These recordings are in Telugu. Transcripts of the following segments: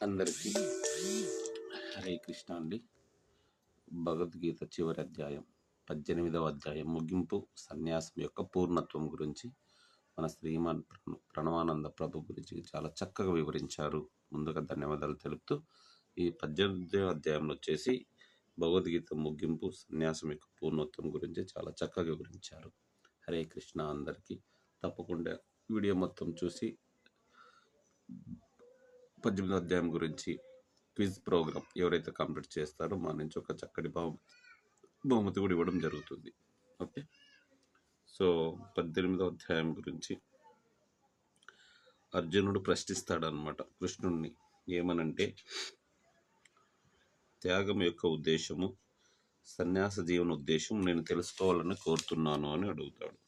అందరికీ హరే కృష్ణ అండి. భగవద్గీత చివరి అధ్యాయం పద్దెనిమిదవ అధ్యాయం ముగింపు సన్యాసం యొక్క పూర్ణత్వం గురించి మన శ్రీమాన్ ప్రణవానంద ప్రభు గురించి చాలా చక్కగా వివరించారు. ముందుగా ధన్యవాదాలు తెలుపుతూ ఈ పద్దెనిమిదవ అధ్యాయంలో వచ్చేసి భగవద్గీత ముగింపు సన్యాసం యొక్క పూర్ణత్వం గురించి చాలా చక్కగా వివరించారు. హరే కృష్ణ అందరికీ తప్పకుండా వీడియో మొత్తం చూసి పద్దెనిమిదో అధ్యాయం గురించి క్విజ్ ప్రోగ్రామ్ ఎవరైతే కంప్లీట్ చేస్తారో మా నుంచి ఒక చక్కటి బహుమతి బహుమతి కూడా ఇవ్వడం జరుగుతుంది. ఓకే? సో పద్దెనిమిదో అధ్యాయం గురించి. అర్జునుడు ప్రశ్నిస్తాడనమాట కృష్ణుణ్ణి ఏమనంటే త్యాగం యొక్క ఉద్దేశము సన్యాస జీవన ఉద్దేశం నేను తెలుసుకోవాలని కోరుతున్నాను అని అడుగుతాడు.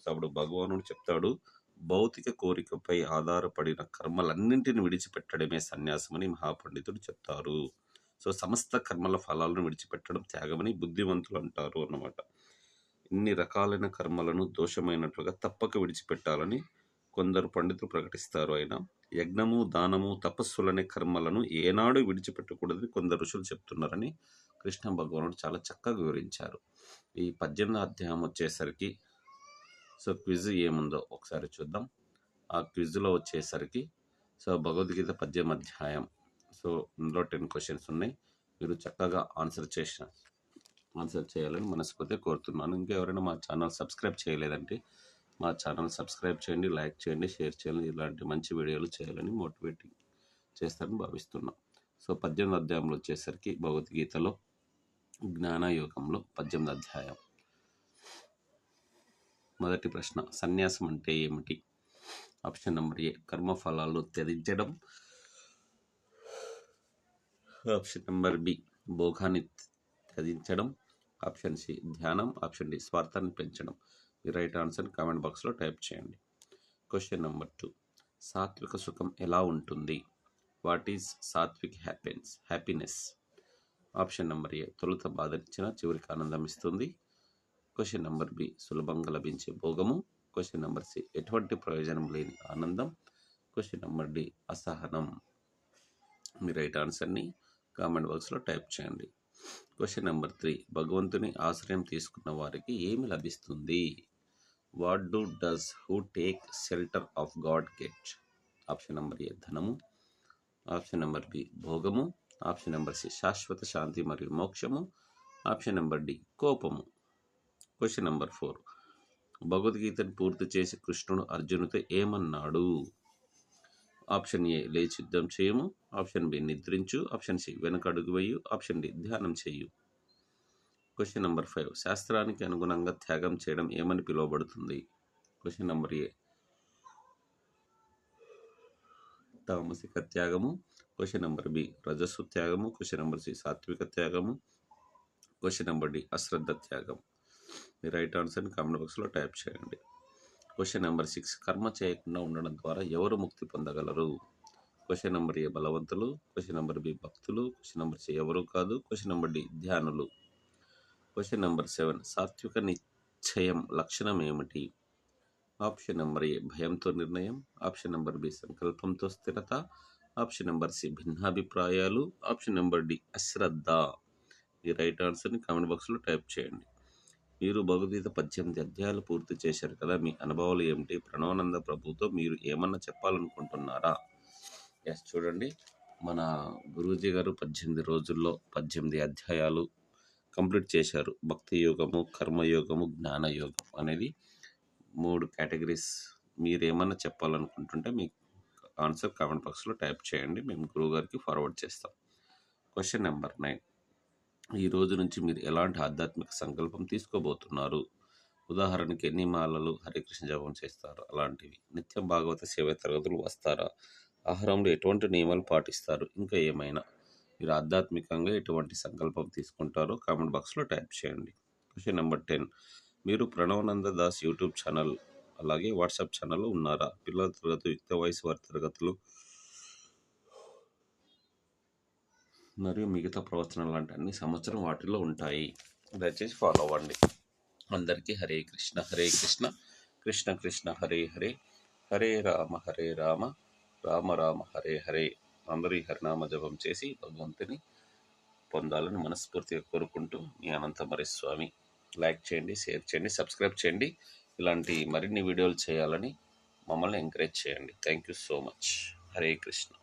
సో అప్పుడు భగవానుడు చెప్తాడు భౌతిక కోరికపై ఆధారపడిన కర్మలన్నింటిని విడిచిపెట్టడమే సన్యాసమని మహాపండితుడు చెప్తారు. సో సమస్త కర్మల ఫలాలను విడిచిపెట్టడం త్యాగమని బుద్ధివంతులు అంటారు అన్నమాట. ఇన్ని రకాలైన కర్మలను దోషమైనట్లుగా తప్పక విడిచిపెట్టాలని కొందరు పండితులు ప్రకటిస్తారు. అయినా యజ్ఞము దానము తపస్సులనే కర్మలను ఏనాడు విడిచిపెట్టకూడదని కొందరు ఋషులు చెప్తున్నారని కృష్ణ భగవానుడు చాలా చక్కగా వివరించారు. ఈ పద్దెనిమిది అధ్యాయం వచ్చేసరికి సో క్విజ్ ఏముందో ఒకసారి చూద్దాం. ఆ క్విజ్లో వచ్చేసరికి సో భగవద్గీత పద్యం అధ్యాయం సో ఇందులో టెన్ క్వశ్చన్స్ ఉన్నాయి. మీరు చక్కగా ఆన్సర్ చేసిన ఆన్సర్ చేయాలని మనస్ఫూర్తి కోరుతున్నాను. ఇంకా ఎవరైనా మా ఛానల్ సబ్స్క్రైబ్ చేయలేదంటే మా ఛానల్ సబ్స్క్రైబ్ చేయండి లైక్ చేయండి షేర్ చేయండి. ఇలాంటి మంచి వీడియోలు చేయాలని మోటివేటింగ్ చేస్తారని భావిస్తున్నాం. సో పద్దెనిమిది అధ్యాయంలో వచ్చేసరికి భగవద్గీతలో జ్ఞానయోగంలో పద్దెనిమిది అధ్యాయం. మొదటి ప్రశ్న సన్యాసం అంటే ఏమిటి? ఆప్షన్ నెంబర్ ఏ కర్మఫలాలు త్యజించడం. ఆప్షన్ నెంబర్ బి భోగాన్ని త్యజించడం. ఆప్షన్ సి ధ్యానం. ఆప్షన్ డి స్వార్థాన్ని పెంచడం. ఈ రైట్ ఆన్సర్ కామెంట్ బాక్స్లో టైప్ చేయండి. క్వశ్చన్ నెంబర్ టూ సాత్విక సుఖం ఎలా ఉంటుంది? What is Satvik happiness? Happiness. Option number A తొలుత బాధనిచ్చిన చివరికి ఆనందం ఇస్తుంది. క్వశ్చన్ నెంబర్ బి సులభంగా లభించే భోగము. క్వశ్చన్ నెంబర్ సి ఎటువంటి ప్రయోజనం లేని ఆనందం. క్వశ్చన్ నెంబర్ డి అసహనం. మీ రైట్ ఆన్సర్ని కామెంట్ బాక్స్లో టైప్ చేయండి. క్వశ్చన్ నెంబర్ త్రీ భగవంతుని ఆశ్రయం తీసుకున్న వారికి ఏమి లభిస్తుంది? What do does who take shelter of God get? Option number A ధనము. ఆప్షన్ నెంబర్ బి భోగము. ఆప్షన్ నెంబర్ సి శాశ్వత శాంతి మరియు మోక్షము. ఆప్షన్ నెంబర్ డి కోపము. Question number four. భగవద్గీతను పూర్తి చేసి కృష్ణుడు అర్జునుతో ఏమన్నాడు? ఆప్షన్ ఏ లేచి యుద్ధం చేయము. ఆప్షన్ బి నిద్రించు. ఆప్షన్ సి వెనక అడుగు వేయు. ఆప్షన్ డి ధ్యానం చేయు క్వశ్చన్ నెంబర్ ఫైవ్ శాస్త్రానికి అనుగుణంగా త్యాగం చేయడం ఏమని పిలువబడుతుంది? క్వశ్చన్ నెంబర్ ఏ తామసిక త్యాగము. క్వశ్చన్ నెంబర్ బి రజస్సు త్యాగము. క్వశ్చన్ నెంబర్ సి సాత్విక త్యాగము. క్వశ్చన్ నెంబర్ డి అశ్రద్ధ త్యాగం మీ రైట్ ఆన్సర్ని కామెంట్ బాక్స్లో టైప్ చేయండి. క్వశ్చన్ నెంబర్ సిక్స్ కర్మ చేయకుండా ఉండడం ద్వారా ఎవరు ముక్తి పొందగలరు? క్వశ్చన్ నెంబర్ ఏ బలవంతులు? క్వశ్చన్ నెంబర్ బి భక్తులు? క్వశ్చన్ నెంబర్ సి ఎవరు కాదు? క్వశ్చన్ నెంబర్ డి ధ్యానులు? క్వశ్చన్ నెంబర్ సెవెన్ సాత్విక నిశ్చయం లక్షణం ఏమిటి? ఆప్షన్ నెంబర్ ఏ భయంతో నిర్ణయం? ఆప్షన్ నెంబర్ బి సంకల్పంతో స్థిరత? ఆప్షన్ నెంబర్ సి భిన్నాభిప్రాయాలు? ఆప్షన్ నెంబర్ డి అశ్రద్ధ? ఈ రైట్ ఆన్సర్ని కామెంట్ బాక్స్లో టైప్ చేయండి. మీరు భగవద్గీత పద్దెనిమిది అధ్యాయాలు పూర్తి చేశారు కదా మీ అనుభవాలు ఏమిటి? ప్రణవానంద ప్రభుతో మీరు ఏమన్నా చెప్పాలనుకుంటున్నారా? ఎస్ చూడండి. మన గురూజీ గారు పద్దెనిమిది రోజుల్లో పద్దెనిమిది అధ్యాయాలు కంప్లీట్ చేశారు. భక్తి యోగము కర్మయోగము జ్ఞానయోగం అనేది మూడు కేటగిరీస్. మీరు ఏమన్నా చెప్పాలనుకుంటుంటే మీ ఆన్సర్ కామెంట్ బాక్స్లో టైప్ చేయండి. మేము గురువు గారికి ఫార్వర్డ్ చేస్తాం. క్వశ్చన్ నెంబర్ నైన్ ఈ రోజు నుంచి మీరు ఎలాంటి ఆధ్యాత్మిక సంకల్పం తీసుకోబోతున్నారు? ఉదాహరణకి ఎన్ని మాలలు హరికృష్ణ జపం చేస్తారు? అలాంటివి. నిత్యం భాగవత సేవ తరగతులు వస్తారా? ఆహారంలో ఎటువంటి నియమాలు పాటిస్తారు? ఇంకా ఏమైనా? మీరు ఆధ్యాత్మికంగా ఎటువంటి సంకల్పం తీసుకుంటారో కామెంట్ బాక్స్లో టైప్ చేయండి. Question number ten. మీరు ప్రణవానంద దాస్ యూట్యూబ్ ఛానల్ అలాగే వాట్సాప్ ఛానల్ ఉన్నారా? పిల్లల తరగతి యుక్త వయసు వారి తరగతులు మరియు మిగతా ప్రవచనాలు లాంటి అన్ని సంవత్సరం వాటిలో ఉంటాయి. దయచేసి ఫాలో అవ్వండి. అందరికీ హరే కృష్ణ హరే కృష్ణ. కృష్ణ కృష్ణ హరే హరే. హరే రామ హరే రామ. రామ రామ హరే హరే. అందరూ ఈ హరినామ జపం చేసి భగవంతుని పొందాలని మనస్ఫూర్తిగా కోరుకుంటూ మీ అనంతమరి స్వామి. లైక్ చేయండి షేర్ చేయండి సబ్స్క్రైబ్ చేయండి. ఇలాంటి మరిన్ని వీడియోలు చేయాలని మమ్మల్ని ఎంకరేజ్ చేయండి. Thank you so much. Hare Krishna.